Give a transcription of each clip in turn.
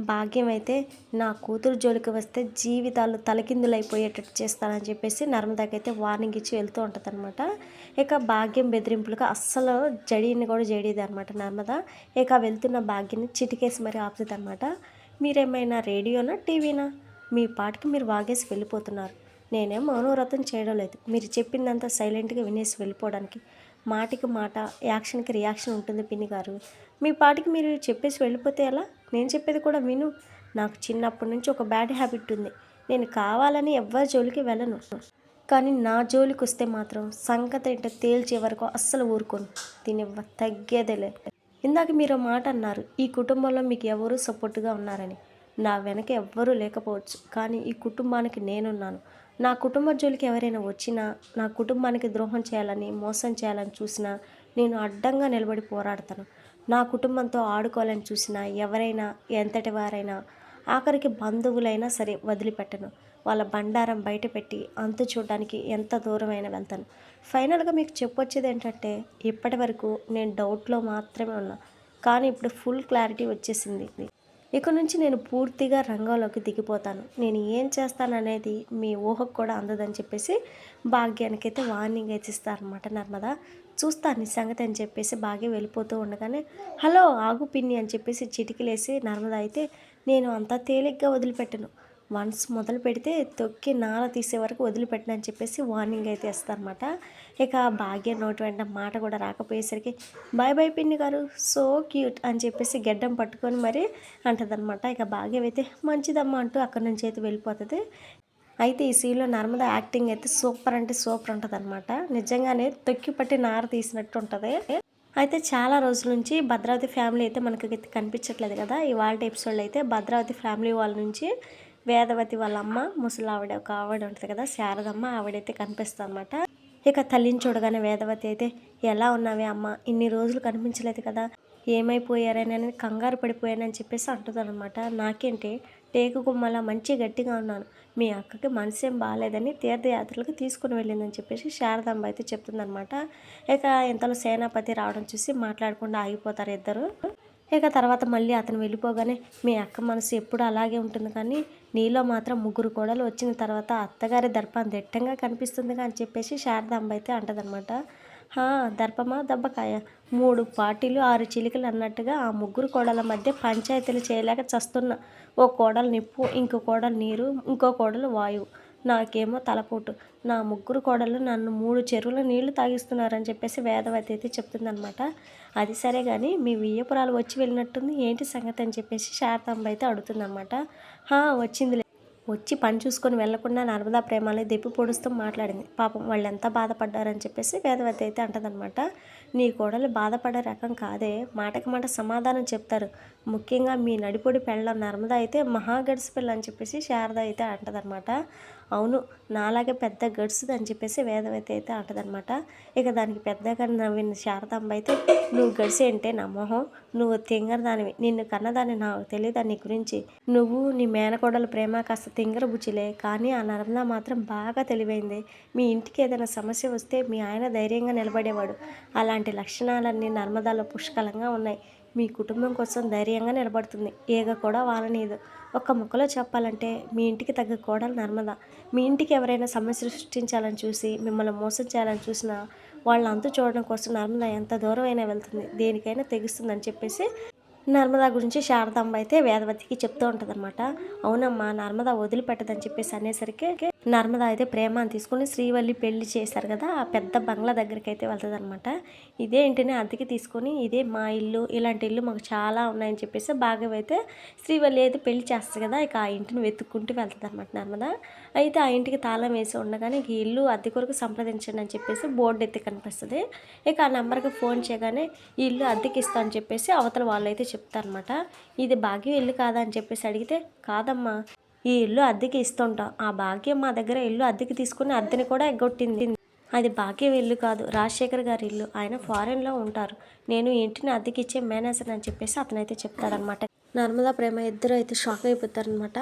భాగ్యం అయితే నా కూతురు జోలికి వస్తే జీవితాలు తలకిందులైపోయేటట్టు చేస్తానని చెప్పేసి నర్మదాకైతే వార్నింగ్ ఇచ్చి వెళ్తూ ఉంటుంది ఇక భాగ్యం బెదిరింపులుగా అస్సలు జడీని కూడా జడీది అనమాట నర్మద. ఇక వెళ్తున్న భాగ్యాన్ని చిటికేసి మరి ఆపుతుంది అనమాట మీరేమైనా రేడియోనా టీవీనా? మీ పాటకి మీరు వాగేసి వెళ్ళిపోతున్నారు. నేనేం మౌనవ్రతం చేయడం లేదు. మీరు చెప్పిందంతా సైలెంట్గా వినేసి వెళ్ళిపోవడానికి. మాటికి మాట యాక్షన్కి రియాక్షన్ ఉంటుంది పిన్ని గారు. మీ పాటికి మీరు చెప్పేసి వెళ్ళిపోతే ఎలా? నేను చెప్పేది కూడా విను. నాకు చిన్నప్పటి నుంచి ఒక బ్యాడ్ హ్యాబిట్ ఉంది. నేను కావాలని ఎవ్వరి జోలికి వెళ్ళను. కానీ నా జోలికి వస్తే మాత్రం సంగతి ఏంటో తేల్చే వరకు అస్సలు ఊరుకోను. దీని తగ్గేదేలే ఇందాక మీరు మాట అన్నారు ఈ కుటుంబంలో మీకు ఎవరు సపోర్ట్గా ఉన్నారని. నా వెనక ఎవ్వరూ లేకపోవచ్చు. కానీ ఈ కుటుంబానికి నేనున్నాను. నా కుటుంబ జోలికి ఎవరైనా వచ్చినా నా కుటుంబానికి ద్రోహం చేయాలని మోసం చేయాలని చూసినా నేను అడ్డంగా నిలబడి పోరాడతాను. నా కుటుంబంతో ఆడుకోవాలని చూసినా ఎవరైనా ఎంతటి వారైనా ఆఖరికి బంధువులైనా సరే వదిలిపెట్టను. వాళ్ళ బండారం బయట పెట్టి అంతు చూడడానికి ఎంత దూరమైనా వెళ్తాను. ఫైనల్గా మీకు చెప్పొచ్చేది ఏంటంటే ఇప్పటి వరకు నేను డౌట్లో మాత్రమే ఉన్నా. కానీ ఇప్పుడు ఫుల్ క్లారిటీ వచ్చేసింది. ఇక నుంచి నేను పూర్తిగా రంగంలోకి దిగిపోతాను. నేను ఏం చేస్తాననేది మీ ఊహకు కూడా అందదని చెప్పేసి భాగ్యానికి అయితే వార్నింగ్ అయితే ఇస్తారనమాట నర్మదా. చూస్తాను సంగతి అని చెప్పేసి బాగా వెళ్ళిపోతూ ఉండగానే హలో ఆగు పిన్ని అని చెప్పేసి చిటికలేసి నర్మదా అయితే నేను అంత తేలిగ్గా వదిలిపెట్టను. వన్స్ మొదలు పెడితే తొక్కి నార తీసే వరకు వదిలిపెట్టను అని చెప్పేసి వార్నింగ్ అయితే ఇస్తారనమాట ఇక భాగ్య నోటి వెంట మాట కూడా రాకపోయేసరికి బాయ్ బాయ్ పిన్ని గారు సో క్యూట్ అని చెప్పేసి గెడ్డం పట్టుకొని మరి అంటదనమాట ఇక భాగ్యం అయితే మంచిదమ్మా అంటూ అక్కడి నుంచి అయితే వెళ్ళిపోతుంది. అయితే ఈ సీన్లో నర్మద యాక్టింగ్ అయితే సూపర్ అంటే సూపర్ ఉంటుంది అనమాట నిజంగానే తొక్కి పట్టి నార తీసినట్టు ఉంటుంది. అయితే చాలా రోజుల నుంచి భద్రావతి ఫ్యామిలీ అయితే మనకి కనిపించట్లేదు కదా. ఇవాళ ఎపిసోడ్లో అయితే భద్రావతి ఫ్యామిలీ వాళ్ళ నుంచి వేదవతి వాళ్ళ అమ్మ ముసలి ఆవిడ ఒక ఆవిడ ఉంటుంది కదా శారదమ్మ ఆవిడైతే కనిపిస్తుంది అనమాట ఇక తల్లిని చూడగానే వేదవతి అయితే ఎలా ఉన్నావే అమ్మ? ఇన్ని రోజులు కనిపించలేదు కదా. ఏమైపోయారని అని కంగారు పడిపోయానని చెప్పేసి అంటుందన్నమాట. నాకేంటి టేకు గుమ్మల మంచి గట్టిగా ఉన్నాను. మీ అక్కకి మనసేం బాగాలేదని తీర్థయాత్రలకు తీసుకుని వెళ్ళిందని చెప్పేసి శారదాంబ అయితే చెప్తుందనమాట ఇక ఇంతలో సేనాపతి రావడం చూసి మాట్లాడకుండా ఆగిపోతారు ఇద్దరు. ఇక తర్వాత మళ్ళీ అతను వెళ్ళిపోగానే మీ అక్క మనసు ఎప్పుడు అలాగే ఉంటుంది కానీ నీలో మాత్రం ముగ్గురు కోడలు వచ్చిన తర్వాత అత్తగారి దర్పం దిట్టంగా కనిపిస్తుందిగా అని చెప్పేసి శారదాంబ అయితే అంటదనమాట దర్పమా దెబ్బకాయ. మూడు పార్టీలు ఆరు చిలికలు అన్నట్టుగా ఆ ముగ్గురు కోడల మధ్య పంచాయతీలు చేయలేక చస్తున్న. ఓ కోడలు నిప్పు ఇంకో కోడలు నీరు ఇంకో కోడలు వాయువు. నాకేమో తలపోటు. నా ముగ్గురు కోడలు నన్ను మూడు చెరువుల నీళ్ళు తాగిస్తున్నారని చెప్పేసి వేదవతి అయితే చెప్తుందనమాట అది సరే కానీ మీ వియ్యపురాలు వచ్చి వెళ్ళినట్టుంది ఏంటి సంగతి అని చెప్పేసి శారదాంబ అయితే అడుగుతుందనమాట వచ్చిందిలే. వచ్చి పని చూసుకొని వెళ్ళకుండా నర్మదా ప్రేమాలని దెప్పి పొడుస్తూ మాట్లాడింది. పాపం వాళ్ళు ఎంత బాధపడ్డారని చెప్పేసి వేదవతి అయితే అంటదనమాట నీ కోడలు బాధపడే రకం కాదే మాటకి మాట సమాధానం చెప్తారు. ముఖ్యంగా మీ నడిపొడి పెళ్ళ నర్మద అయితే మహా గడిసి పిల్ల అని చెప్పేసి శారద అయితే అంటదనమాట అవును నాలాగే పెద్ద గడుస్తుంది అని చెప్పేసి వేదవతి అయితే అంటదనమాట ఇక దానికి పెద్దగా నవ్విన శారదాంబ అయితే నువ్వు గడిసి అంటే నా మొహం. నువ్వు తింగర దానివి నిన్ను కన్నదాన్ని నాకు తెలియదా నీ గురించి? నువ్వు నీ మేనకోడల ప్రేమ కాస్త తింగర బుచ్చిలే కానీ ఆ నర్మదా మాత్రం బాగా తెలివైంది. మీ ఇంటికి ఏదైనా సమస్య వస్తే మీ ఆయన ధైర్యంగా నిలబడేవాడు. అలాంటి లక్షణాలన్నీ నర్మదాలో పుష్కలంగా ఉన్నాయి. మీ కుటుంబం కోసం ధైర్యంగా నిలబడుతుంది. ఏగ కూడా వాలనీదు. ఒక ముక్కలో చెప్పాలంటే మీ ఇంటికి తగ్గ కోడలు నర్మద. మీ ఇంటికి ఎవరైనా సమస్య సృష్టించాలని చూసి మిమ్మల్ని మోసం చేయాలని చూసినా వాళ్ళ అంతు చూడడం కోసం నర్మద ఎంత దూరం అయినా వెళ్తుంది. దేనికైనా తెగిస్తుందని చెప్పేసి నర్మదా గురించి శారదాంబ అయితే వేదవతికి చెప్తూ ఉంటుంది అనమాట అవునమ్మా నర్మదా వదిలిపెట్టదని చెప్పేసి అనేసరికి నర్మదా అయితే ప్రేమ అని తీసుకుని శ్రీవల్లి పెళ్ళి చేశారు కదా ఆ పెద్ద బంగ్లా దగ్గరికి అయితే వెళ్తుంది అనమాట ఇదే ఇంటిని అద్దెకి తీసుకొని ఇదే మా ఇల్లు ఇలాంటి ఇల్లు మాకు చాలా ఉన్నాయని చెప్పేసి బాగా అయితే శ్రీవల్లి అయితే పెళ్ళి చేస్తుంది కదా ఇక ఆ ఇంటిని వెతుక్కుంటూ వెళ్తుంది అనమాట నర్మదా. అయితే ఆ ఇంటికి తాళం వేసి ఉండగానే ఈ ఇల్లు అద్దె కొరకు సంప్రదించండి అని చెప్పేసి బోర్డు ఎత్తి కనిపిస్తుంది. ఇక ఆ నెంబర్కి ఫోన్ చేయగానే ఈ ఇల్లు అద్దెకి ఇస్తా అని చెప్పేసి అవతల వాళ్ళు అయితే చెప్తారనమాట ఇది భాగ్యం ఇల్లు కాదా అని చెప్పేసి అడిగితే కాదమ్మా ఈ ఇల్లు అద్దెకి ఇస్తుంటాం. ఆ భాగ్యం మా దగ్గర ఇల్లు అద్దెకి తీసుకుని అద్దెని కూడా ఎగ్గొట్టింది. అది భాగ్యం ఇల్లు కాదు రాజశేఖర్ గారి ఇల్లు. ఆయన ఫారెన్లో ఉంటారు. నేను ఇంటిని అద్దెకి ఇచ్చే మేనేజర్ అని చెప్పేసి అతనైతే చెప్తాడనమాట నర్మదా ప్రేమ ఇద్దరు అయితే షాక్ అయిపోతారనమాట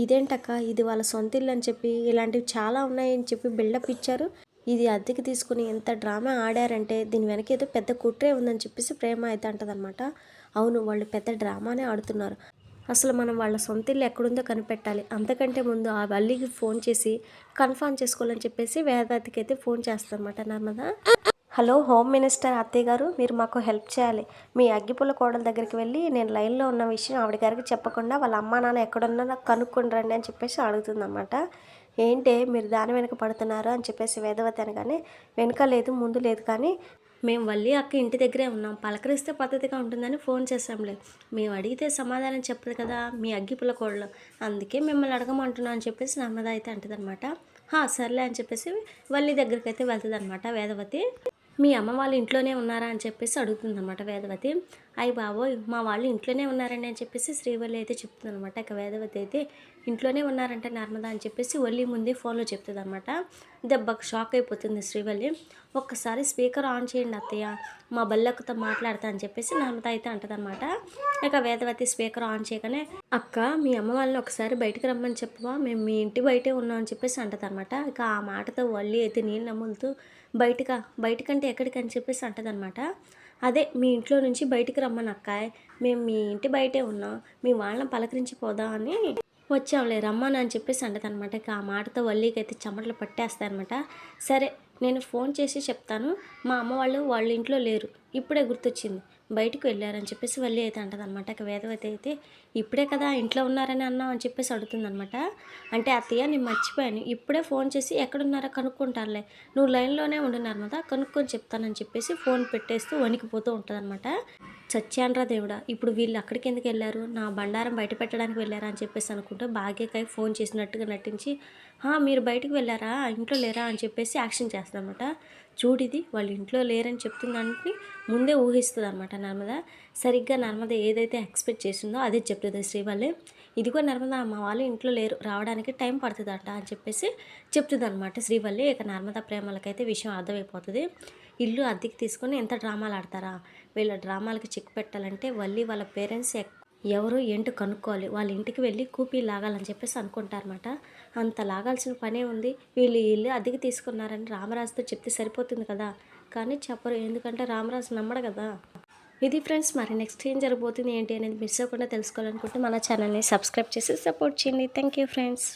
ఇదేంటక్క? ఇది వాళ్ళ సొంత ఇల్లు అని చెప్పి ఇలాంటివి చాలా ఉన్నాయని చెప్పి బిల్డప్ ఇచ్చారు. ఇది అద్దెకి తీసుకుని ఎంత డ్రామా ఆడారంటే దీని వెనక ఏదో పెద్ద కుట్రే ఉందని చెప్పేసి ప్రేమ అయితే అంటదనమాట అవును వాళ్ళు పెద్ద డ్రామానే ఆడుతున్నారు. అసలు మనం వాళ్ళ సొంత ఇల్లు ఎక్కడుందో కనిపెట్టాలి. అంతకంటే ముందు ఆ వల్లికి ఫోన్ చేసి కన్ఫర్మ్ చేసుకోవాలని చెప్పేసి వేదాతికి అయితే ఫోన్ చేస్తానమాట నర్మదా. హలో హోమ్ మినిస్టర్ అత్తయ్య గారు మీరు మాకు హెల్ప్ చేయాలి. మీ అగ్గిపుల్ల కోడల దగ్గరికి వెళ్ళి నేను లైన్లో ఉన్న విషయం ఆవిడ గారికి చెప్పకుండా వాళ్ళ అమ్మా నాన్న ఎక్కడున్నా నాకు కనుక్కొని రండి అని చెప్పేసి అడుగుతుందన్నమాట. ఏంటే మీరు దాని వెనక పడుతున్నారు అని చెప్పేసి వేదవతి అనగానే వెనక లేదు ముందు లేదు కానీ మేము వల్లి అక్క ఇంటి దగ్గరే ఉన్నాం. పలకరిస్తే పద్ధతిగా ఉంటుందని ఫోన్ చేసాంలే మేము అడిగితే సమాధానం చెప్పదు కదా మీ అగ్గిపుల కోడలు. అందుకే మిమ్మల్ని అడగమంటున్నా అని చెప్పేసి నమ్మద అయితే అంటదనమాట "హా, సర్లే అని చెప్పేసి వల్లి దగ్గరికి అయితే వెళ్తుంది అనమాట వేదవతి. మీ అమ్మ వాళ్ళు ఇంట్లోనే ఉన్నారా అని చెప్పేసి అడుగుతుందన్నమాట వేదవతి. అయ్యి బాబోయ్ మా వాళ్ళు ఇంట్లోనే ఉన్నారండి అని చెప్పేసి శ్రీవల్లి అయితే చెప్తుందనమాట ఇక వేదవతి అయితే ఇంట్లోనే ఉన్నారంట నర్మదా అని చెప్పేసి ఒల్లి ముందే ఫోన్లో చెప్తుంది అనమాట దెబ్బకు షాక్ అయిపోతుంది శ్రీవల్లి. ఒక్కసారి స్పీకర్ ఆన్ చేయండి అత్తయ్య మా బల్లక్కతో మాట్లాడతా అని చెప్పేసి నర్మద అయితే అంటదనమాట ఇక వేదవతి స్పీకర్ ఆన్ చేయగానే అక్క మీ అమ్మ వాళ్ళని ఒకసారి బయటకు రమ్మని చెప్పవా? మేము మీ ఇంటి బయటే ఉన్నాం అని చెప్పేసి అంటదనమాట ఇక ఆ మాటతో వల్లి అయితే నీళ్ళు నమ్ములుతూ బయటకా బయటకంటే ఎక్కడికి అని చెప్పేసి అంటదనమాట. అదే మీ ఇంట్లో నుంచి బయటికి రమ్మని అక్కాయ్. మేము మీ ఇంటి బయటే ఉన్నాం. మీ వాళ్ళని పలకరించి పోదాం అని వచ్చాంలే రమ్మని అని చెప్పేసి అంటదనమాట. ఇక ఆ మాటతో వల్లీకైతే అయితే చెమటలు పట్టేస్తాయన్నమాట సరే నేను ఫోన్ చేసి చెప్తాను. మా అమ్మ వాళ్ళు వాళ్ళ ఇంట్లో లేరు. ఇప్పుడే గుర్తొచ్చింది. బయటకు వెళ్ళారని చెప్పేసి వల్లి అయితే అంటదనమాట అనమాట వేదవతి అయితే ఇప్పుడే కదా ఇంట్లో ఉన్నారని అన్నావు అని చెప్పేసి అడుగుతుందనమాట అంటే అత్తయ్య నేను మర్చిపోయాను. ఇప్పుడే ఫోన్ చేసి ఎక్కడున్నారో కనుక్కుంటానులే నువ్వు లైన్లోనే ఉండున్నారు కదా కనుక్కొని చెప్తానని చెప్పేసి ఫోన్ పెట్టేస్తూ వణికిపోతూ ఉంటుందన్నమాట చచ్చాన్రా దేవుడా. ఇప్పుడు వీళ్ళు అక్కడికి ఎందుకు వెళ్ళారు? నా బండారం బయట పెట్టడానికి వెళ్ళారా అని చెప్పేసి అనుకుంటూ భాగ్యకాయ ఫోన్ చేసినట్టుగా నటించి మీరు బయటికి వెళ్ళారా? ఇంట్లో లేరా? అని చెప్పేసి యాక్షన్ చేస్తుందన్నమాట చూడిది వాళ్ళు ఇంట్లో లేరని చెప్తుందని ముందే ఊహిస్తుంది అనమాట నర్మద. సరిగ్గా నర్మద ఏదైతే ఎక్స్పెక్ట్ చేసిందో అదే చెప్తుంది శ్రీవల్లి. ఇదిగో నర్మద మా వాళ్ళు ఇంట్లో లేరు రావడానికి టైం పడుతుందట అని చెప్పేసి చెప్తుంది అనమాట శ్రీవల్లి. ఇక నర్మద ప్రేమలకైతే విషయం అర్థమైపోతుంది. ఇల్లు అద్దెకి తీసుకొని ఎంత డ్రామాలు ఆడతారా? వీళ్ళ డ్రామాలకి చెక్ పెట్టాలంటే వల్లి వాళ్ళ పేరెంట్స్ ఎవరు ఏంటో కనుక్కోవాలి. వాళ్ళ ఇంటికి వెళ్ళి కూపీ లాగాలని చెప్పేసి అనుకుంటారన్నమాట. అంత లాగాల్సిన పనే ఉంది. వీళ్ళు ఇల్లు అద్దెకి తీసుకున్నారని రామరాజుతో చెప్తే సరిపోతుంది కదా? కానీ చెప్పరు. ఎందుకంటే రామరాజు నమ్మడు కదా. ఇది ఫ్రెండ్స్ మరి నెక్స్ట్ ఏం జరగబోతుంది ఏంటి అనేది మిస్ అవ్వకుండా తెలుసుకోవాలనుకుంటే మన ఛానల్ని సబ్స్క్రైబ్ చేసి సపోర్ట్ చేయండి. Thank you friends.